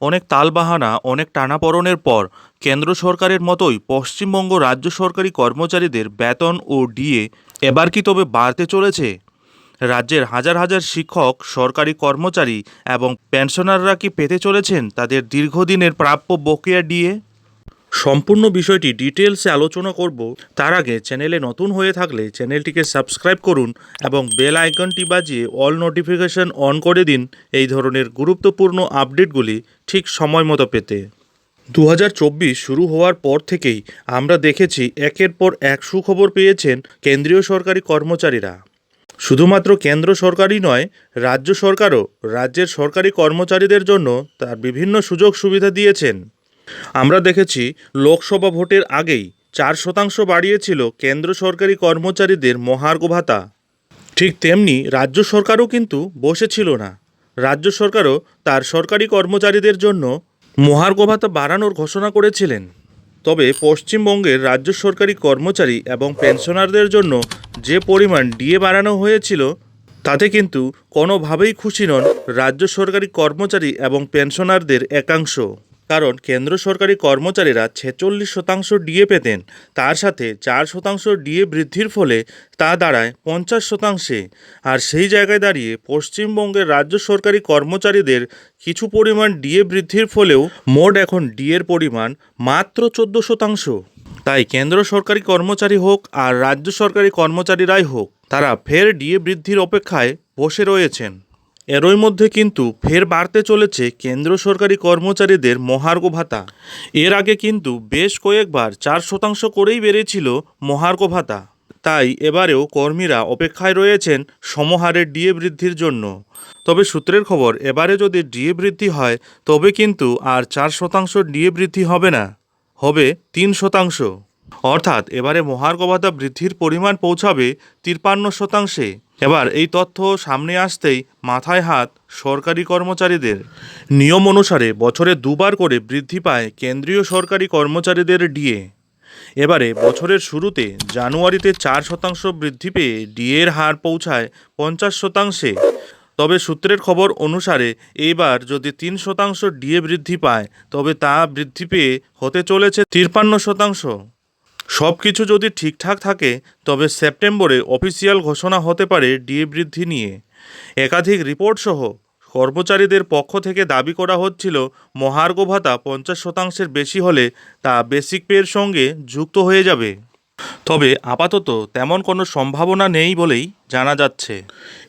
অনেক তালবাহানা, অনেক টানাপড়নের পর কেন্দ্র সরকারের মতোই পশ্চিমবঙ্গ রাজ্য সরকারি কর্মচারীদের বেতন ও ডিএ এবার কি তবে বাড়তে চলেছে? রাজ্যের হাজার হাজার শিক্ষক, সরকারি কর্মচারী এবং পেনশনাররা কি পেতে চলেছেন তাদের দীর্ঘদিনের প্রাপ্য বকেয়া ডিএ? সম্পূর্ণ বিষয়টি ডিটেলসে আলোচনা করব। তার আগে চ্যানেলে নতুন হয়ে থাকলে চ্যানেলটিকে সাবস্ক্রাইব করুন এবং বেল আইকনটি বাজিয়ে অল নোটিফিকেশন অন করে দিন এই ধরনের গুরুত্বপূর্ণ আপডেটগুলি ঠিক সময় মতো পেতে। দু হাজার চব্বিশ শুরু হওয়ার পর থেকেই আমরা দেখেছি একের পর এক সুখবর পেয়েছেন কেন্দ্রীয় সরকারি কর্মচারীরা। শুধুমাত্র কেন্দ্র সরকারই নয়, রাজ্য সরকারও রাজ্যের সরকারি কর্মচারীদের জন্য তার বিভিন্ন সুযোগ সুবিধা দিয়েছেন। আমরা দেখেছি, লোকসভা ভোটের আগেই চার শতাংশ বাড়িয়েছিল কেন্দ্র সরকারি কর্মচারীদের মহার্ঘ ভাতা। ঠিক তেমনি রাজ্য সরকারও কিন্তু বসেছিল না। রাজ্য সরকারও তার সরকারি কর্মচারীদের জন্য মহার্ঘ ভাতা বাড়ানোর ঘোষণা করেছিলেন। তবে পশ্চিমবঙ্গের রাজ্য সরকারি কর্মচারী এবং পেনশনারদের জন্য যে পরিমাণ ডিএ বাড়ানো হয়েছিল, তাতে কিন্তু কোনোভাবেই খুশি নন রাজ্য সরকারি কর্মচারী এবং পেনশনারদের একাংশ। কারণ কেন্দ্র সরকারি কর্মচারীরা ছেচল্লিশ শতাংশ ডিএ পেতেন। তার সাথে চার শতাংশ ডিএ বৃদ্ধির ফলে তা দাঁড়ায় পঞ্চাশ শতাংশে। আর সেই জায়গায় দাঁড়িয়ে পশ্চিমবঙ্গের রাজ্য সরকারি কর্মচারীদের কিছু পরিমাণ ডিএ বৃদ্ধির ফলেও মোট এখন ডিএর পরিমাণ মাত্র চোদ্দ শতাংশ। তাই কেন্দ্র সরকারি কর্মচারী হোক আর রাজ্য সরকারি কর্মচারীরাই হোক, তারা ফের ডিএ বৃদ্ধির অপেক্ষায় বসে রয়েছেন। এরই মধ্যে কিন্তু ফের বাড়তে চলেছে কেন্দ্র সরকারি কর্মচারীদের মহার্ঘ ভাতা। এর আগে কিন্তু বেশ কয়েকবার চার শতাংশ করেই বেড়েছিল মহার্ঘ ভাতা। তাই এবারেও কর্মীরা অপেক্ষায় রয়েছেন সমহারের ডিএ বৃদ্ধির জন্য। তবে সূত্রের খবর, এবারে যদি ডিএ বৃদ্ধি হয়, তবে কিন্তু আর চার শতাংশ ডিএ বৃদ্ধি হবে না, হবে তিন শতাংশ। অর্থাৎ এবারে মহার্ঘ ভাতা বৃদ্ধির পরিমাণ পৌঁছাবে তিপ্পান্ন শতাংশে। এবার এই তথ্য সামনে আসতেই মাথায় হাত সরকারি কর্মচারীদের। নিয়ম অনুসারে বছরে দুবার করে বৃদ্ধি পায় কেন্দ্রীয় সরকারি কর্মচারীদের ডিএ। এবারে বছরের শুরুতে জানুয়ারিতে চার শতাংশ বৃদ্ধি পেয়ে ডিএর হার পৌঁছায় পঞ্চাশ শতাংশে। তবে সূত্রের খবর অনুসারে এইবার যদি তিন শতাংশ ডিএ বৃদ্ধি পায়, তবে তা বৃদ্ধি পেয়ে হতে চলেছে তিপ্পান্ন শতাংশ। সব কিছু যদি ঠিকঠাক থাকে, তবে সেপ্টেম্বরে অফিসিয়াল ঘোষণা হতে পারে ডিএ বৃদ্ধি নিয়ে। একাধিক রিপোর্ট সহ কর্মচারীদের পক্ষ থেকে দাবি করা হচ্ছিল, মহার্ঘ ভাতা পঞ্চাশ শতাংশের বেশি হলে তা বেসিক পের সঙ্গে যুক্ত হয়ে যাবে। তবে আপাতত তেমন কোনো সম্ভাবনা নেই বলেই জানা যাচ্ছে।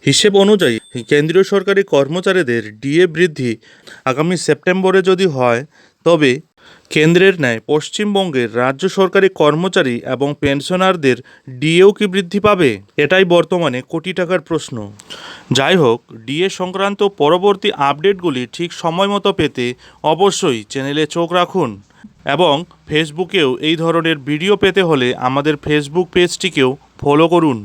হিসেব অনুযায়ী কেন্দ্রীয় সরকারি কর্মচারীদের ডিএ বৃদ্ধি আগামী সেপ্টেম্বরে যদি হয়, তবে কেন্দ্রের ন্যায় পশ্চিমবঙ্গের রাজ্য সরকারি কর্মচারী এবং পেনশনারদের ডিএও কি বৃদ্ধি পাবে? এটাই বর্তমানে কোটি টাকার প্রশ্ন। যাই হোক, ডিএ সংক্রান্ত পরবর্তী আপডেটগুলি ঠিক সময় মতো পেতে অবশ্যই চ্যানেলে চোখ রাখুন এবং ফেসবুকেও এই ধরনের ভিডিও পেতে হলে আমাদের ফেসবুক পেজটিকেও ফলো করুন।